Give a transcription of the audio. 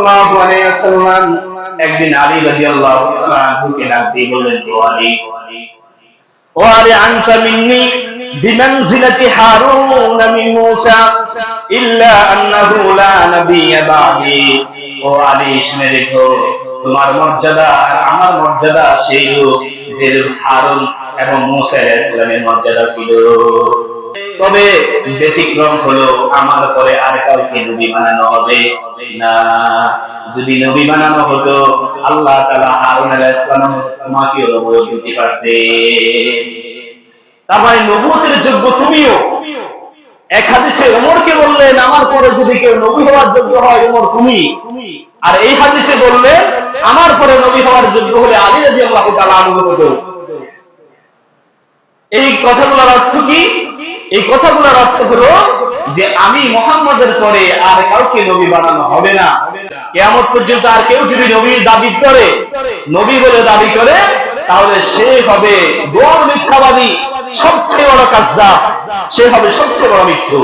সাল্লাল্লাহু আলাইহি ওয়াসাল্লাম একদিন আলী রাদিয়াল্লাহু তাআলা আনহুকে ডাক দিয়ে বললেন, ও আলী ও আলী, আনতা মিন্নি বিমানজিলাতি হারুন মিন মূসা, ইল্লা আন্নাহু লা নাবিয়্যা বাদি। ও আলী, শুনে রেখো, তোমার মর্যাদা আমার মর্যাদা সেই রূপ যে হারুন এবং মূসা আলাইহিস সালামের মর্যাদা ছিল। তবে ব্যতিক্রম হলো আমার পরে আর কাউকে নবী বানানো হবে না। যদি নবী বানানো হতো, আল্লাহ তাআলা হারুন আলাইহিস সালাম তোমাকেও নবুয়ত দিতে পারতেন। তার মানে নবুয়তের যোগ্য তুমিও। এক হাদিসে ওমরকে বললেন, আমার পরে যদি কেউ নবী হওয়ার যোগ্য হয় ওমর তুমি। আর এই হাদিসে বললেন আমার পরে নবী হওয়ার যোগ্য হলে আলী রাদিয়াল্লাহু তাআলা আনহু হতো। এই কথাগুলোর অর্থ কি? এই কথাগুলোর অর্থ হলো যে আমি মোহাম্মদের পরে আর কাউকে নবী বানানো হবে না। কেয়ামত পর্যন্ত আর কেউ যদি নবীর দাবি করে, নবী বলে দাবি করে, তাহলে সে হবে বড় মিথ্যাবাদী, সবচেয়ে বড় কাজ সে হবে সবচেয়ে বড় মিথ্যু।